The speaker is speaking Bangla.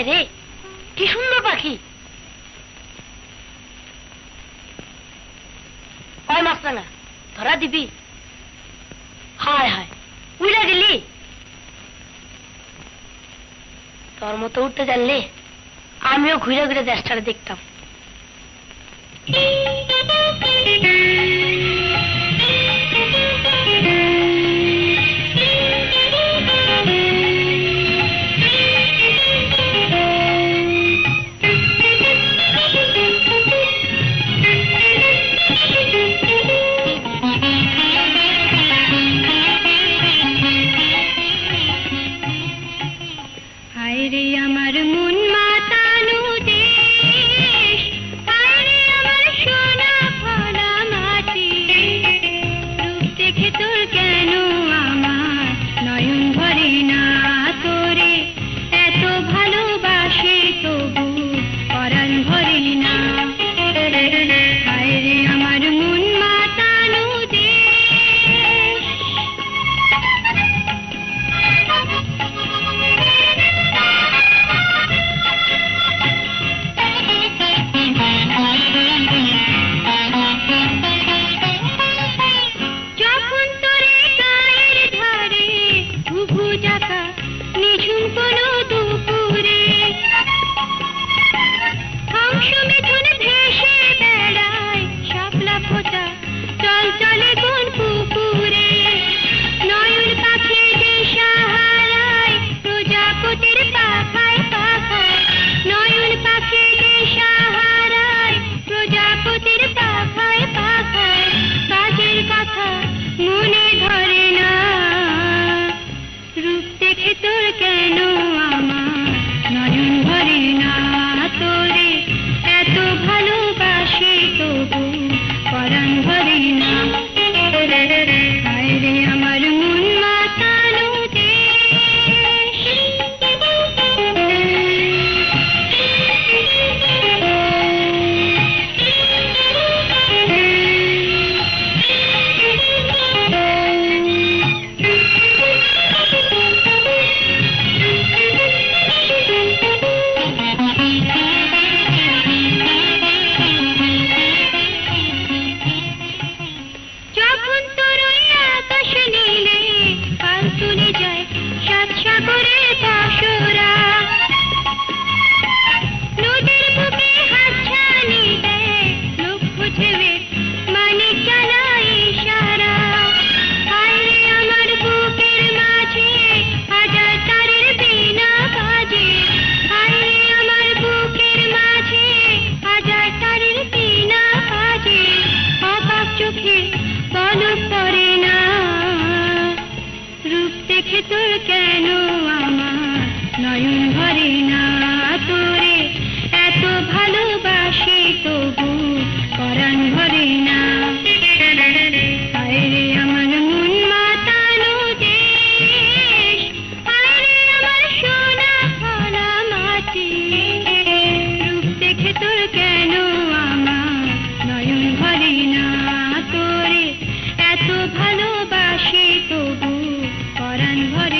হায় রে। কি সুন্দর পাখি। হয় মাছরাঙা ধরা দিবি। হায় হায়। উইরা গেলি তোর মতো উঠতে জানলে আমিও ঘুরে ঘুরে দেশটারে দেখতাম। হায় রে আমার মন। हरे